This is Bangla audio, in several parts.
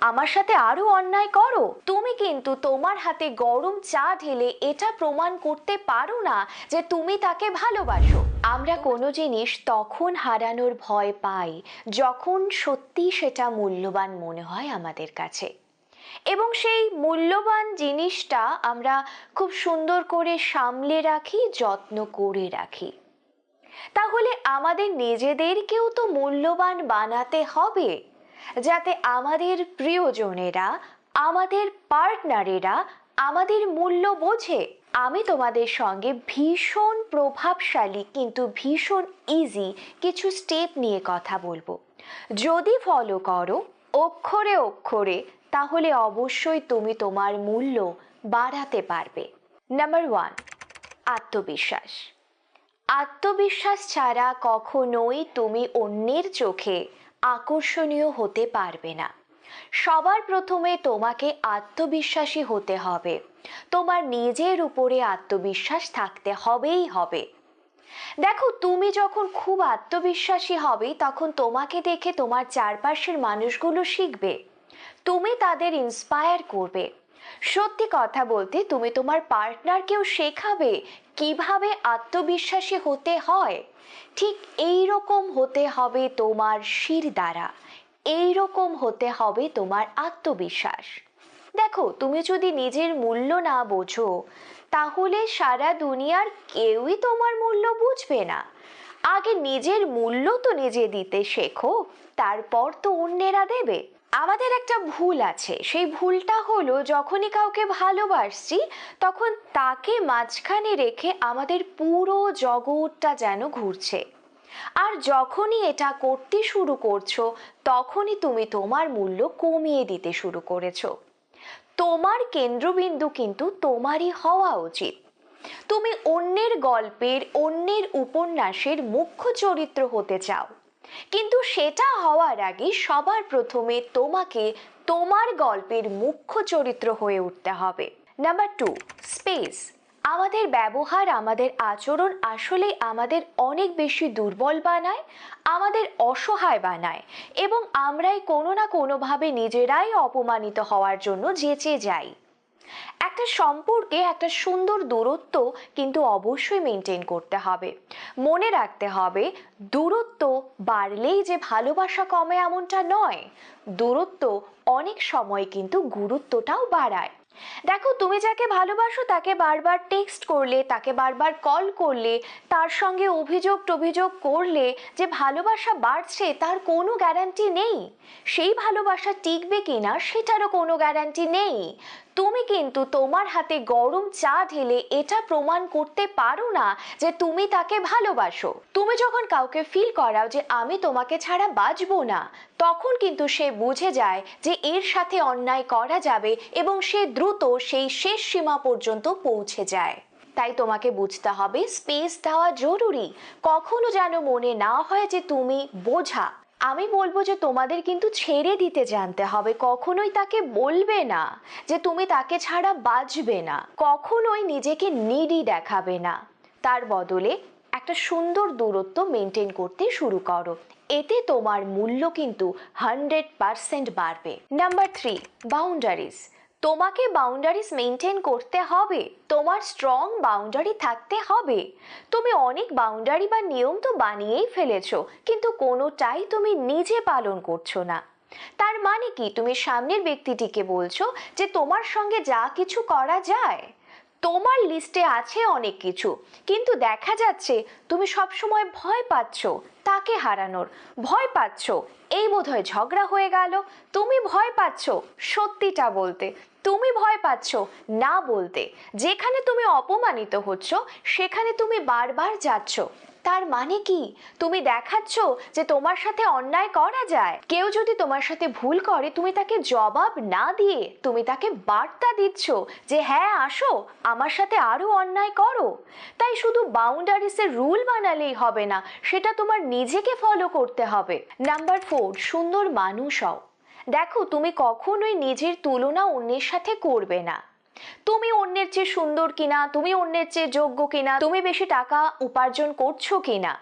আমার সাথে আরও অন্যায় করো। তুমি কিন্তু তোমার হাতে গরম চা ঢেলে এটা প্রমাণ করতে পারো না যে তুমি তাকে ভালোবাসো। আমরা কোনো জিনিস তখন হারানোর ভয় পাই, যখন সত্যি সেটা মূল্যবান মনে হয় আমাদের কাছে। এবং সেই মূল্যবান জিনিসটা আমরা খুব সুন্দর করে সামলে রাখি, যত্ন করে রাখি। তাহলে আমাদের নিজেদেরকেও তো মূল্যবান বানাতে হবে। যাতে আমাদের প্রিয়জনেরা, আমাদের পার্টনারেরা আমাদের মূল্য বোঝে। আমি তোমাদের সঙ্গে ভীষণ প্রভাবশালী কিন্তু ভীষণ ইজি কিছু স্টেপ নিয়ে কথা বলব। যদি ফলো করো, অক্ষরে অক্ষরে, তাহলে অবশ্যই তুমি তোমার মূল্য বাড়াতে পারবে। নাম্বার ওয়ান আত্মবিশ্বাস। আত্মবিশ্বাস ছাড়া কখনোই তুমি অন্যের চোখে আকর্ষণীয় হতে পারবে না। সবার প্রথমে তোমাকে আত্মবিশ্বাসী হতে হবে। তোমার নিজের উপরে আত্মবিশ্বাস থাকতে হবেই হবে। দেখো, তুমি যখন খুব আত্মবিশ্বাসী হবে, তখন তোমাকে দেখে তোমার চারপাশের মানুষগুলো শিখবে। তুমি তাদের ইন্সপায়ার করবে। সত্যি কথা বলতে, তুমি তোমার পার্টনারকেও শেখাবে কীভাবে আত্মবিশ্বাসী হতে হয়? ঠিক এই রকম হতে হবে তোমার শির দ্বারা। এই রকম হতে হবে তোমার আত্মবিশ্বাস। দেখো, তুমি যদি নিজের মূল্য না বোঝো, তাহলে সারা দুনিয়ার কেউই তোমার মূল্য বুঝবে না। আগে নিজের মূল্য তো নিজে দিতে শেখো, তারপর তো অন্যেরা দেবে। আমাদের একটা ভুল আছে। সেই ভুলটা হলো যখনই কাউকে ভালোবাসছি, তখন তাকে মাঝখানে রেখে আমাদের পুরো জগৎটা যেন ঘুরছে। আর যখনই এটা করতে শুরু করছ, তখনই তুমি তোমার মূল্য কমিয়ে দিতে শুরু করেছ। তোমার কেন্দ্রবিন্দু কিন্তু তোমারই হওয়া উচিত। তুমি অন্যের গল্পের, অন্যের উপন্যাসের মুখ্য চরিত্র হতে চাও। কিন্তু সেটা হওয়ার আগে সবার প্রথমে তোমাকে তোমার গল্পের মুখ্য চরিত্র হয়ে উঠতে হবে। নাম্বার টু স্পেস আমাদের ব্যবহার, আমাদের আচরণ আসলে আমাদের অনেক বেশি দুর্বল বানায়, আমাদের অসহায় বানায় এবং আমরাই কোনো না কোনোভাবে নিজেরাই অপমানিত হওয়ার জন্য যেচে যাই। একটা সম্পর্কে একটা সুন্দর দূরত্ব কিন্তু অবশ্যই মেনটেন করতে হবে। মনে রাখতে হবে, দূরত্ব বাড়লেই যে ভালোবাসা কমে এমনটা নয়। দূরত্ব অনেক সময় কিন্তু গুরুত্বটাও বাড়ায়। দেখো, তুমি যাকে ভালোবাসো তাকে বারবার টেক্সট করলে, তাকে বারবার কল করলে, তার সঙ্গে অভিযোগ টভিযোগ করলে যে ভালোবাসা বাড়ছে, তার কোনো গ্যারান্টি নেই। সেই ভালোবাসা টিকবে কিনা, সেটারও কোনো গ্যারান্টি নেই। তুমি কিন্তু তোমার হাতে গরম চা ঢেলে এটা প্রমাণ করতে পারো না যে তুমি তাকে ভালোবাসো। তুমি যখন কাউকে ফিল করাও যে আমি তোমাকে ছাড়া বাঁচবো না, তখন কিন্তু সে বুঝে যায় যে এর সাথে অন্যায় করা যাবে এবং সে দ্রুত সেই শেষ সীমা পর্যন্ত পৌঁছে যায়। তাই তোমাকে বুঝতে হবে স্পেস দেওয়া জরুরি। কখনো যেন মনে না হয় যে তুমি বোঝা। আমি বলব যে তোমাদের কিন্তু ছেড়ে দিতে জানতে হবে, কখনোই তাকে বলবে না যে তুমি তাকে ছাড়া বাঁচবে না, কখনোই নিজেকে নিডি দেখাবে না। তার বদলে একটা সুন্দর দূরত্ব মেনটেন করতে শুরু করো। এতে তোমার মূল্য কিন্তু হান্ড্রেড পারসেন্ট বাড়বে। নাম্বার থ্রি বাউন্ডারিজ তোমাকে বাউন্ডারিস মেনটেন করতে হবে, তোমার স্ট্রং বাউন্ডারি থাকতে হবে। তুমি অনেক বাউন্ডারি বা নিয়ম তো বানিয়েই ফেলেছ, কিন্তু কোনোটাই তুমি নিজে পালন করছ না। তার মানে কি? তুমি সামনের ব্যক্তিটিকে বলছো যে তোমার সঙ্গে যা কিছু করা যায়। তোমার লিস্টে আছে অনেক কিছু। কিন্তু দেখা যাচ্ছে তুমি সবসময় ভয় পাচ্ছ তাকে হারানোর। ভয় পাচ্ছ, এই বোধহয় ঝগড়া হয়ে গেল। তুমি ভয় পাচ্ছ সত্যিটা বলতে। তুমি ভয় পাচ্ছ না বলতে। যেখানে তুমি অপমানিত হচ্ছ, সেখানে তুমি বারবার যাচ্ছ। তার মানে কি? তুমি দেখাচ্ছ যে তোমার সাথে অন্যায় করা যায়। কেউ যদি তোমার সাথে ভুল করে, তুমি তাকে জবাব না দিয়ে তুমি তাকে বার্তা দিচ্ছ যে হ্যাঁ আসো, আমার সাথে আরও অন্যায় করো। তাই শুধু বাউন্ডারিসের রুল বানালেই হবে না, সেটা তোমার নিজেকে ফলো করতে হবে। নাম্বার ফোর সুন্দর মানুষ হও। দেখো, তুমি কখনোই নিজের তুলনা অন্যের সাথে করবে না। তুমি অন্যের চেয়ে সুন্দর কিনা? তুমি অন্যের চেয়ে যোগ্য কিনা? তুমি বেশি টাকা উপার্জন করছ কিনা?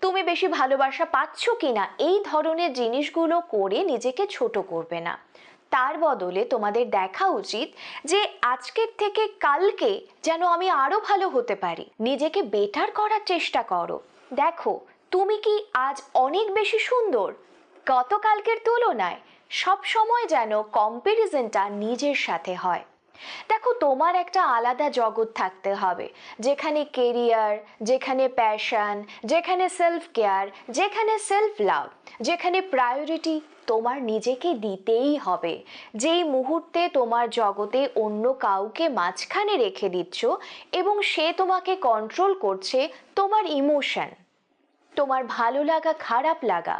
তুমি বেশি ভালোবাসা পাচ্ছ কিনা? এই ধরনের জিনিসগুলো করে নিজেকে ছোট করবে না। তার বদলে তোমাদের দেখা উচিত যে আজকের থেকে কালকে যেন আমি আরও ভালো হতে পারি। নিজেকে বেটার করার চেষ্টা করো। দেখো, তুমি কি আজ অনেক বেশি সুন্দর? গতকালকের তুলনায় সব সময় যেন কম্প্যারিজনটা নিজের সাথে হয়। দেখো, তোমার একটা আলাদা জগৎ থাকতে হবে। যেখানে কেরিয়ার যেখানে প্যাশন যেখানে সেলফ কেয়ার যেখানে সেলফ লাভ যেখানে প্রায়োরিটি তোমার নিজেকে দিতেই হবে। যেই মুহূর্তে তোমার জগতে অন্য কাউকে মাঝখানে রেখে দিচ্ছ এবং সে তোমাকে কন্ট্রোল করছে তোমার ইমোশন তোমার ভালো লাগা, খারাপ লাগা,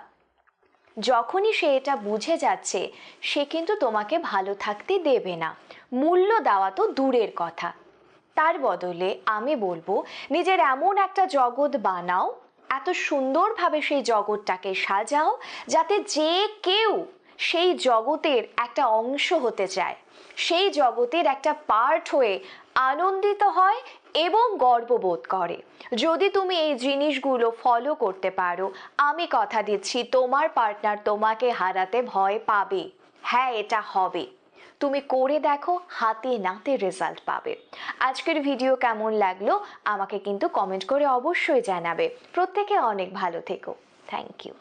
যখনই সে এটা বুঝে যাচ্ছে, সে কিন্তু তোমাকে ভালো থাকতে দেবে না। মূল্য দেওয়া তো দূরের কথা। তার বদলে আমি বলব, নিজের এমন একটা জগৎ বানাও, এত সুন্দরভাবে সেই জগৎটাকে সাজাও, যাতে যে কেউ সেই জগতের একটা অংশ হতে চায়। সেই জগতের একটা পার্ট হয়ে আনন্দিত হয় এবং গর্ববোধ করে। যদি তুমি এই জিনিসগুলো ফলো করতে পারো, আমি কথা দিচ্ছি, তোমার পার্টনার তোমাকে হারাতে ভয় পাবে। হ্যাঁ এটা হবে। তুমি করে দেখো, হাতে নাতে রেজাল্ট পাবে। আজকের ভিডিও কেমন লাগল, আমাকে কিন্তু কমেন্ট করে অবশ্যই জানাবে। প্রত্যেকে অনেক ভালো থেকো। Thank you